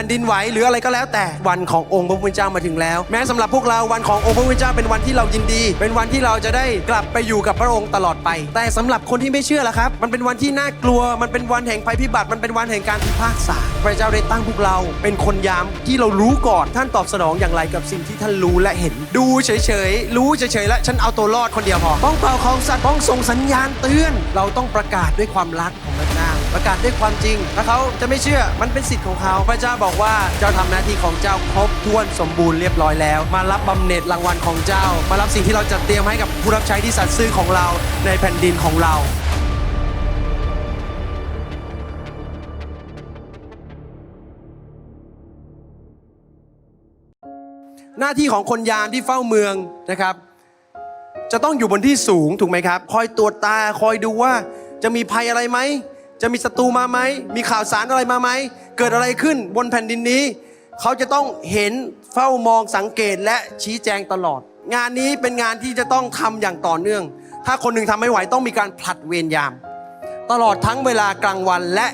ผ่นดินไหวหรืออะไรก็แล้ว แต่วันขององค์พระผู้เป็นเจ้ามาถึงแล้ว แม้สำหรับพวกเราวันขององค์พระผู้เป็นเจ้าเป็นวันที่เรายินดี เป็นวันที่เราจะได้กลับไปอยู่กับพระองค์ตลอดไป แต่สำหรับคนที่ไม่เชื่อล่ะครับ มันเป็นวันที่น่ากลัว มันเป็นวันแห่งภัยพิบัติ มันเป็นวันแห่งการพิพากษา พระเจ้าได้ตั้งพวกเรา เป็นคนยามที่เรารู้ก่อน ท่านตอบสนองอย่างไรกับสิ่งที่ท่านรู้และเห็น ดูเฉยๆ รู้เฉยๆ และฉันเอาตัวรอดคนเดียวพอ ต้องเป่าของสัตว์ต้องส่งสัญญาณเตือน เราต้องประกาศด้วยความรักของพระเประกาศด้วยความจริง ถ้าเขาจะไม่เชื่อมันเป็นสิทธิ์ของเขา พระเจ้าบอกว่าเจ้าทำหน้าที่ของเจ้าครบถ้วนสมบูรณ์เรียบร้อยแล้ว มารับบำเหน็จรางวัลของเจ้า มารับสิ่งที่เราจัดเตรียมให้กับผู้รับใช้ที่สัตย์ซื่อของเราในแผ่นดินของเราหน้าที่ของคนยามที่เฝ้าเมืองนะครับ จะต้องอยู่บนที่สูงถูกไหมครับ คอยตรวจตาคอยดูว่าจะมีภัยอะไรไหม จะมีศัตรูมาไหม มีข่าวสารอะไรมาไหม เกิดอะไรขึ้นบนแผ่นดินนี้ เขาจะต้องเห็นเฝ้ามองสังเกตและชี้แจงตลอด งานนี้เป็นงานที่จะต้องทำอย่างต่อเนื่อง ถ้าคนหนึ่งทำไม่ไหวต้องมีการผลัดเวรยาม ตลอดทั้งเวลากลางวันและ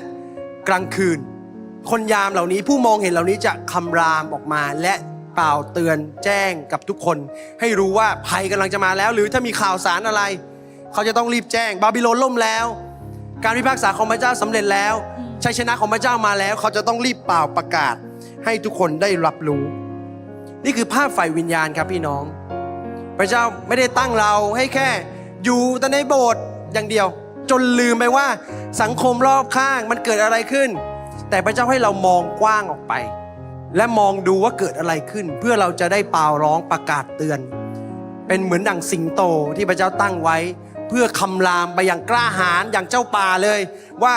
กลางคืน คนยามเหล่านี้ผู้มองเห็นเหล่านี้จะคำรามออกมาและเปล่าเตือนแจ้งกับทุกคน ให้รู้ว่าภัยกำลังจะมาแล้ว หรือถ้ามีข่าวสารอะไร เขาจะต้องรีบแจ้ง บาบิโลนล่มแล้ว การพิพากษาของพระเจ้าสำเร็จแล้วชัยชนะของพระเจ้ามาแล้ว เขาจะต้องรีบเป่าประกาศ ให้ทุกคนได้รับรู้ นี่คือภาพฝ่ายวิญญาณครับพี่น้อง พระเจ้าไม่ได้ตั้งเราให้แค่อยู่แต่ในโบสถ์อย่างเดียว จนลืมไปว่าสังคมรอบข้างมันเกิดอะไรขึ้น แต่พระเจ้าให้เรามองกว้างออกไป และมองดูว่าเกิดอะไรขึ้น เพื่อเราจะได้เป่าร้องประกาศเตือน เป็นเหมือนดั่งสิงโตที่พระเจ้าตั้งไว้ เพื่อคำรามไปอย่างกล้าหาญอย่างเจ้าป่าเลย ว่า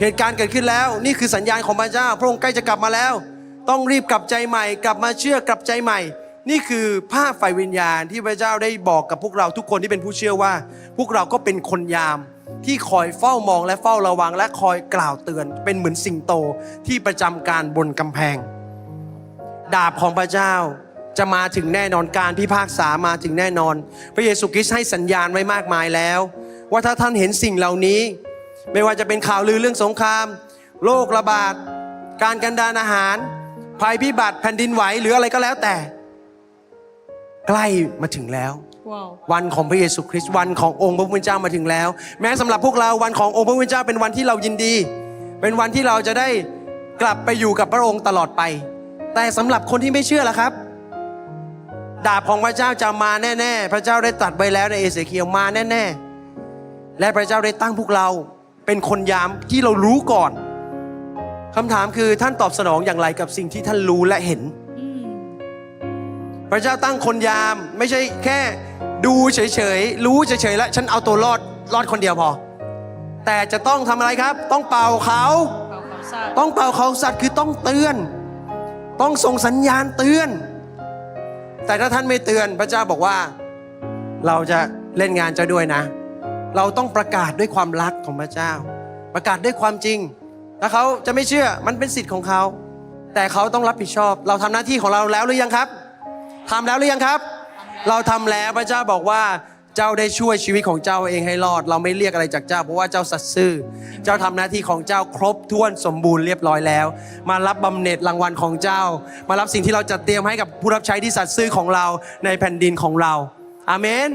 เหตุการณ์เกิดขึ้นแล้ว นี่คือสัญญาณของพระเจ้า พระองค์ใกล้จะกลับมาแล้ว ต้องรีบกลับใจใหม่ กลับมาเชื่อกลับใจใหม่ นี่คือภาพฝ่ายวิญญาณที่พระเจ้าได้บอกกับพวกเราทุกคนที่เป็นผู้เชื่อว่า พวกเราก็เป็นคนยามที่คอยเฝ้ามองและเฝ้าระวัง และคอยกล่าวเตือนเป็นเหมือนสิงโตที่ประจำการบนกำแพง ดาบของพระเจ้า จะมาถึงแน่นอนการพิพากษามาถึงแน่นอน พระเยซูคริสต์ให้สัญญาณไว้มากมายแล้ว ว่าถ้าท่านเห็นสิ่งเหล่านี้ ไม่ว่าจะเป็นข่าวลือเรื่องสงคราม โรคระบาด การกันดานอาหาร ภัยพิบัติแผ่นดินไหวหรืออะไรก็แล้วแต่ ใกล้มาถึงแล้วว้าววันของพระเยซูคริสต์วันขององค์พระผู้เป็นเจ้ามาถึงแล้ว แม้สำหรับพวกเราวันขององค์พระผู้เป็นเจ้าเป็นวันที่เรายินดี เป็นวันที่เราจะได้กลับไปอยู่กับพระองค์ตลอดไป แต่สำหรับคนที่ไม่เชื่อล่ะครับ ดาบของพระเจ้าจะมาแน่ ๆ พระเจ้าได้ตรัดไว้แล้วในเอเสเคียลมาแน่ ๆ และพระเจ้าได้ตั้งพวกเราเป็นคนยามที่เรารู้ก่อนคำถามคือท่านตอบสนองอย่างไรกับสิ่งที่ท่านรู้และเห็นอืมพระเจ้าตั้งคนยามไม่ใช่แค่ดูเฉยๆ รู้เฉยๆ แล้วฉันเอาตัวรอดรอดคนเดียวพอ แต่จะต้องทำอะไรครับ ต้องเป่าเขาเป่าเขาซาดต้องเป่าเขาสัตว์คือต้องเตือน ต้องส่งสัญญาณเตือน แต่ถ้าท่านไม่เตือนพระเจ้าบอกว่า เราจะเล่นงานเจ้าด้วยนะ เราต้องประกาศด้วยความรักของพระเจ้า ประกาศด้วยความจริง ถ้าเขาจะไม่เชื่อมันเป็นสิทธิ์ของเขา แต่เขาต้องรับผิดชอบ เราทำหน้าที่ของเราแล้วหรือยังครับทำแล้วหรือยังครับ เราทำแล้วพระเจ้าบอกว่า เจ้าได้ช่วยชีวิตของเจ้าเองให้รอด เราไม่เรียกอะไรจากเจ้า เพราะว่าเจ้าสัตย์ซื่อ เจ้าทำหน้าที่ของเจ้าครบถ้วนสมบูรณ์เรียบร้อยแล้ว มารับบำเหน็จรางวัลของเจ้า มารับสิ่งที่เราจัดเตรียมให้กับผู้รับใช้ที่สัตย์ซื่อของเราในแผ่นดินของเรา อาเมน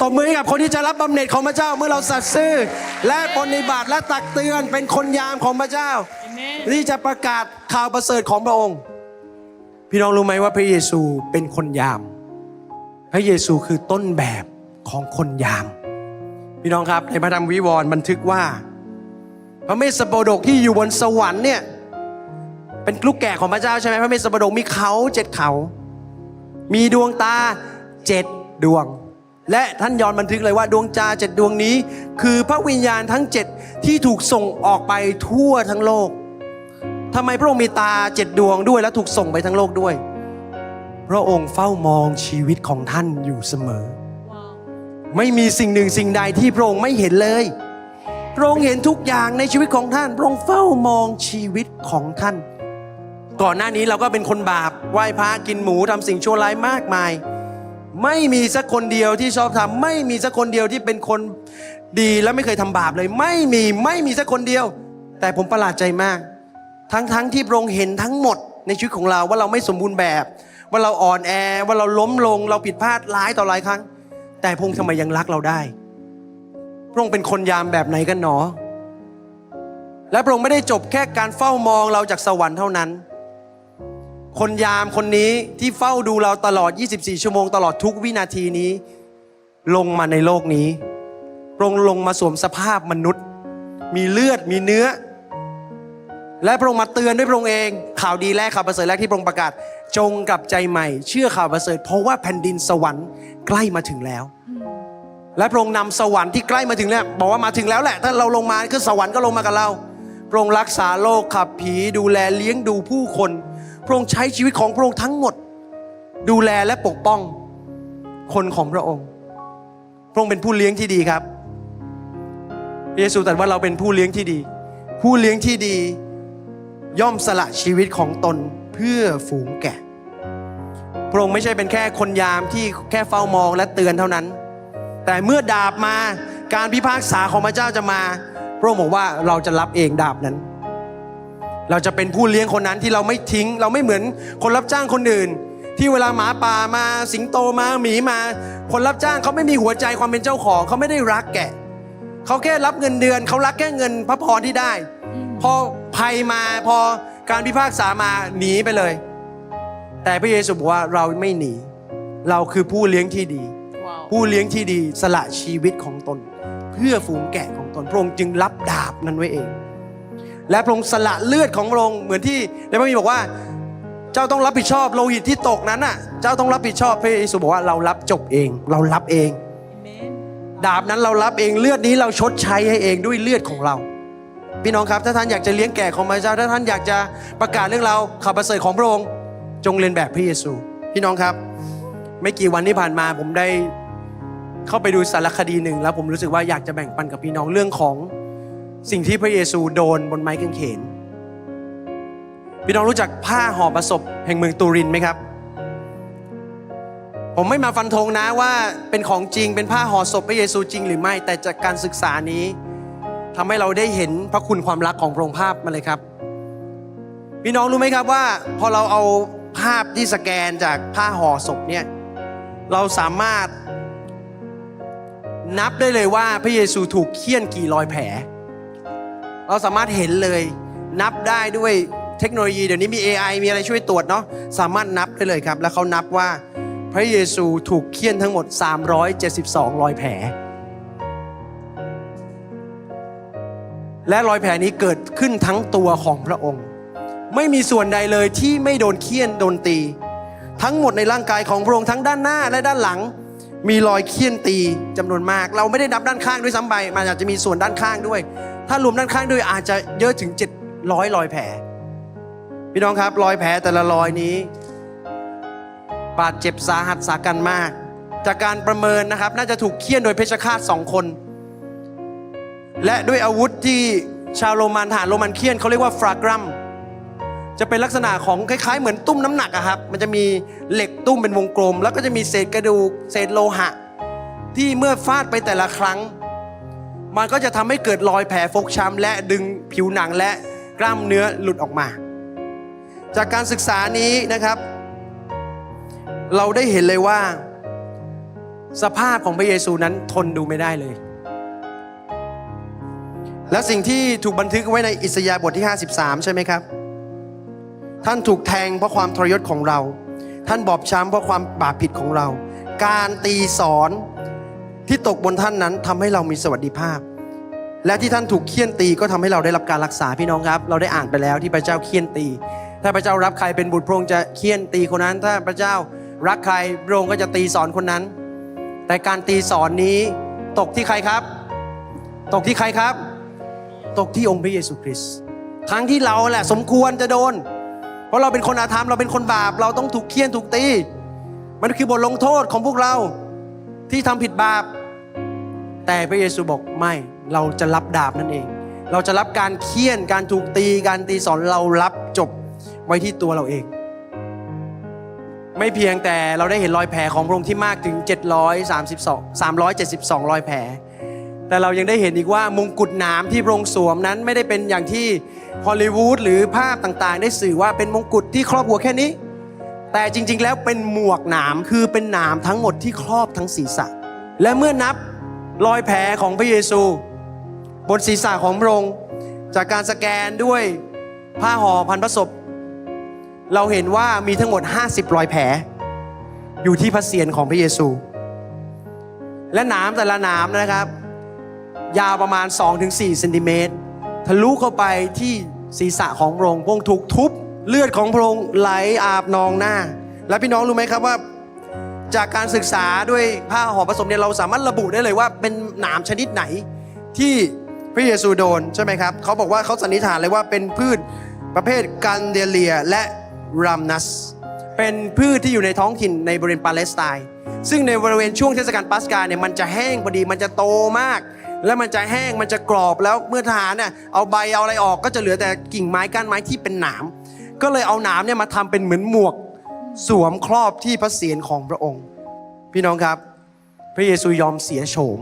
ตบมือให้กับคนที่จะรับบำเหน็จของพระเจ้าเมื่อเราสัตย์ซื่อ และปฏิบัติและตักเตือนเป็นคนยามของพระเจ้าเอเมนที่จะประกาศข่าวประเสริฐของพระองค์ พี่น้องรู้ไหมว่าพระเยซูเป็นคนยาม พระเยซูคือต้นแบบ ของคนยาม พี่น้องครับในพระธรรมวิวรณ์บันทึกว่า พระเมสสโปดกที่อยู่บนสวรรค์เนี่ยเป็นลูกแกะของพระเจ้าใช่ไหมพระเมสสโปดกมีเขาเจ็ดเขา มีดวงตาเจ็ดดวง และท่านยอนบันทึกเลยว่าดวงตาเจ็ดดวงนี้ คือพระวิญญาณทั้งเจ็ดที่ถูกส่งออกไปทั่วทั้งโลกทำไมพระองค์มีตาเจ็ดดวงด้วยและถูกส่งไปทั้งโลกด้วย พระองค์เฝ้ามองชีวิตของท่านอยู่เสมอ ไม่มีสิ่งหนึ่งสิ่งใดที่พระองค์ไม่เห็นเลย พระองค์เห็นทุกอย่างในชีวิตของท่าน พระองค์เฝ้ามองชีวิตของท่าน ก่อนหน้านี้เราก็เป็นคนบาปไหว้พระกินหมูทำสิ่งชั่วร้ายมากมาย ไม่มีสักคนเดียวที่ชอบทำไม่มีสักคนเดียวที่เป็นคนดีและไม่เคยทำบาปเลย ไม่มีไม่มีสักคนเดียว แต่ผมประหลาดใจมาก ทั้งทั้งที่พระองค์เห็นทั้งหมดในชีวิตของเราว่าเราไม่สมบูรณ์แบบ ว่าเราอ่อนแอว่าเราล้มลง เราผิดพลาดหลายต่อหลายครั้ง แต่พระองค์ทำไมยังรักเราได้ พระองค์เป็นคนยามแบบไหนกันหนอ และพระองค์ไม่ได้จบแค่การเฝ้ามองเราจากสวรรค์เท่านั้น คนยามคนนี้ที่เฝ้าดูเราตลอด 24 ชั่วโมงตลอดทุกวินาทีนี้ ลงมาในโลกนี้ พระองค์ลงมาสวมสภาพมนุษย์ มีเลือดมีเนื้อ และพระองค์มาเตือนด้วยพระองค์เอง ข่าวดีแรกข่าวประเสริฐแรกที่พระองค์ประกาศ จงกลับใจใหม่ เชื่อข่าวประเสริฐ เพราะว่าแผ่นดินสวรรค์ใกล้มาถึงแล้ว และพระองค์นำสวรรค์ที่ใกล้มาถึงแล้วบอกว่ามาถึงแล้วแหละ ถ้าเราลงมาคือสวรรค์ก็ลงมากับเราพระองค์รักษาโลกขับผีดูแลเลี้ยงดูผู้คน พระองค์ใช้ชีวิตของพระองค์ทั้งหมด ดูแลและปกป้อง คนของพระองค์ พระองค์เป็นผู้เลี้ยงที่ดีครับ เยซูตรัสว่าเราเป็นผู้เลี้ยงที่ดี ผู้เลี้ยงที่ดี ย่อมสละชีวิตของตนเพื่อฝูงแกะ พระองค์ไม่ใช่เป็นแค่คนยามที่แค่เฝ้ามองและเตือนเท่านั้น แต่เมื่อดาบมาการพิพากษาของพระเจ้าจะมา พระองค์บอกว่าเราจะรับเองดาบนั้น เราจะเป็นผู้เลี้ยงคนนั้นที่เราไม่ทิ้ง เราไม่เหมือนคนรับจ้างคนอื่น ที่เวลาหมาป่ามาสิงโตมาหมีมา คนรับจ้างเขาไม่มีหัวใจความเป็นเจ้าของเขาไม่ได้รักแกะเขาแค่รับเงินเดือนเขารักแค่เงินพระพรที่ได้พอภัยมาพอการพิพากษามาหนีไปเลย แต่พระเยซูบอกว่าเราไม่หนี เราคือผู้เลี้ยงที่ดีว้าวผู้เลี้ยงที่ดีสละชีวิตของตน เพื่อฝูงแกะของตนพระองค์จึงรับดาบนั้นไว้เอง และพระองค์สละเลือดของพระองค์เหมือนที่ในพระคัมภีร์บอกว่าเจ้าต้องรับผิดชอบโลหิตที่ตกนั้นน่ะ เจ้าต้องรับผิดชอบพระเยซูบอกว่าเรารับจบเอง เรารับเองเมนดาบนั้นเรารับเองเลือดนี้เราชดใช้ให้เองด้วยเลือดของเรา พี่น้องครับ ถ้าท่านอยากจะเลี้ยงแกะของพระเจ้า ถ้าท่านอยากจะประกาศเรื่องราวข่าวประเสริฐของพระองค์ จงเรียนแบบพระเยซู พี่น้องครับ ไม่กี่วันที่ผ่านมาผมได้เข้าไปดูสารคดีหนึ่งแล้วผมรู้สึกว่าอยากจะแบ่งปันกับพี่น้องเรื่องของสิ่งที่พระเยซูโดนบนไม้กางเขน พี่น้องรู้จักผ้าห่อประสบแห่งเมืองตูรินไหมครับ ผมไม่มาฟันธงนะว่าเป็นของจริงเป็นผ้าห่อศพพระเยซูจริงหรือไม่แต่จากการศึกษานี้ ทำให้เราได้เห็นพระคุณความรักของพระองค์ภาพมาเลยครับ พี่น้องรู้ไหมครับว่า พอเราเอาภาพที่สแกนจากผ้าห่อศพเนี่ยเราสามารถนับได้เลยว่าพระเยซูถูกเคี่ยนกี่รอยแผล เราสามารถเห็นเลยนับได้ด้วยเทคโนโลยีเดี๋ยวนี้มี AI มีอะไรช่วยตรวจเนาะสามารถนับได้เลยครับ แล้วเขานับว่าพระเยซูถูกเคี่ยนทั้งหมด 372 รอยแผล และรอยแผลนี้เกิดขึ้นทั้งตัวของพระองค์ ไม่มีส่วนใดเลยที่ไม่โดนเคี่ยนโดนตี ทั้งหมดในร่างกายของพระองค์ทั้งด้านหน้าและด้านหลัง มีรอยเคี่ยนตีจำนวนมาก เราไม่ได้นับด้านข้างด้วยซ้ำไปมันอาจจะมีส่วนด้านข้างด้วย ถ้ารวมด้านข้างด้วยอาจจะเยอะถึง 700รอยแผลพี่น้องครับรอยแผลแต่ละรอยนี้ บาดเจ็บสาหัสสากันมาก จากการประเมินนะครับ น่าจะถูกเคี่ยนโดยเพชฌฆาตสองคน และด้วยอาวุธที่ชาวโรมันทหารโรมันเคียนเขาเรียกว่าฟรากรัม จะเป็นลักษณะของคล้าย ๆ เหมือนตุ้มน้ำหนักอะครับ มันจะมีเหล็กตุ้มเป็นวงกลม แล้วก็จะมีเศษกระดูกเศษโลหะ ที่เมื่อฟาดไปแต่ละครั้ง มันก็จะทำให้เกิดรอยแผลฟกช้ำและดึงผิวหนังและกล้ามเนื้อหลุดออกมา จากการศึกษานี้นะครับ เราได้เห็นเลยว่า สภาพของพระเยซูนั้นทนดูไม่ได้เลย และสิ่งที่ถูกบันทึกไว้ในอิสยาห์บทที่ 53 ใช่ไหมครับ ท่านถูกแทงเพราะความทรยศของเรา ท่านบอบช้ำเพราะความบาปผิดของเรา การตีสอนที่ตกบนท่านนั้นทำให้เรามีสวัสดิภาพ และที่ท่านถูกเคี่ยนตีก็ทำให้เราได้รับการรักษาพี่น้องครับ เราได้อ่านไปแล้วที่พระเจ้าเคี่ยนตี ถ้าพระเจ้ารับใครเป็นบุตรพระองค์จะเคี่ยนตีคนนั้น ถ้าพระเจ้ารักใครพระองค์ก็จะตีสอนคนนั้น แต่การตีสอนนี้ตกที่ใครครับ ตกที่ใครครับ ตกที่องค์พระเยซูคริสต์ทั้งที่เราแหละสมควรจะโดน เพราะเราเป็นคนอาธรรมเราเป็นคนบาป เราต้องถูกเคี่ยนถูกตี มันคือบทลงโทษของพวกเราที่ทำผิดบาป แต่พระเยซูบอกไม่เราจะรับดาบนั่นเอง เราจะรับการเคี่ยนการถูกตีการตีสอนเรารับจบไว้ที่ตัวเราเอง ไม่เพียงแต่เราได้เห็นรอยแผลของพระองค์ที่มากถึง 732 372 รอยแผล แต่เรายังได้เห็นอีกว่ามงกุฎหนามที่พระองค์สวมนั้นไม่ได้เป็นอย่างที่ฮอลลีวูดหรือภาพต่างๆ ได้สื่อว่าเป็นมงกุฎที่ครอบหัวแค่นี้ แต่จริงๆ แล้วเป็นหมวกหนามคือเป็นหนามทั้งหมดที่ครอบทั้งศีรษะ และเมื่อนับรอยแผลของพระเยซู บนศีรษะของพระองค์จากการสแกนด้วยผ้าห่อพันพระศพเราเห็นว่ามีทั้งหมด 50 รอยแผล อยู่ที่พระเศียรของพระเยซู และหนามแต่ละหนามนะครับ ยาวประมาณ 2-4เซนติเมตรทะลุเข้าไปที่ศีรษะของพระองค์พระองค์ถูกทุบเลือดของพระองค์ไหลอาบนองหน้า และพี่น้องรู้ไหมครับว่า จากการศึกษาด้วยผ้าห่อผสมเนี่ยเราสามารถระบุได้เลยว่าเป็นหนามชนิดไหนที่พระเยซูโดนใช่ไหมครับเขาบอกว่าเขาสันนิษฐานเลยว่าเป็นพืชประเภทกันเดเลียและรัมนัส เป็นพืชที่อยู่ในท้องถิ่นในบริเวณปาเลสไตน์ซึ่งในบริเวณช่วงเทศกาลปัสกาเนี่ยมันจะแห้งพอดีมันจะโตมาก แล้วมันจะแห้งมันจะกรอบแล้วเมื่อทหารเนี่ยเอาใบเอาอะไรออกก็จะเหลือแต่กิ่งไม้ก้านไม้ที่เป็นหนาม ก็เลยเอาหนามเนี่ยมาทำเป็นเหมือนหมวกสวมครอบที่พระเศียรของพระองค์ พี่น้องครับ พระเยซูยอมเสียโฉม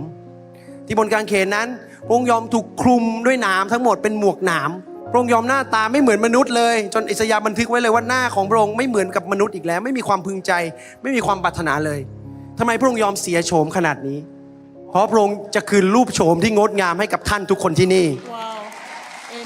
ที่บนกางเขนนั้นพระองค์ยอมถูกคลุมด้วยหนามทั้งหมดเป็นหมวกหนามพระองค์ยอมหน้าตาไม่เหมือนมนุษย์เลย จนอิสยาห์บันทึกไว้เลยว่าหน้าของพระองค์ไม่เหมือนกับมนุษย์อีกแล้ว ไม่มีความพึงใจ ไม่มีความปรารถนาเลยทำไมพระองค์ยอมเสียโฉมขนาดนี้ เพราะพระองค์จะคืนรูปโฉมที่งดงามให้กับท่านทุกคนที่นี่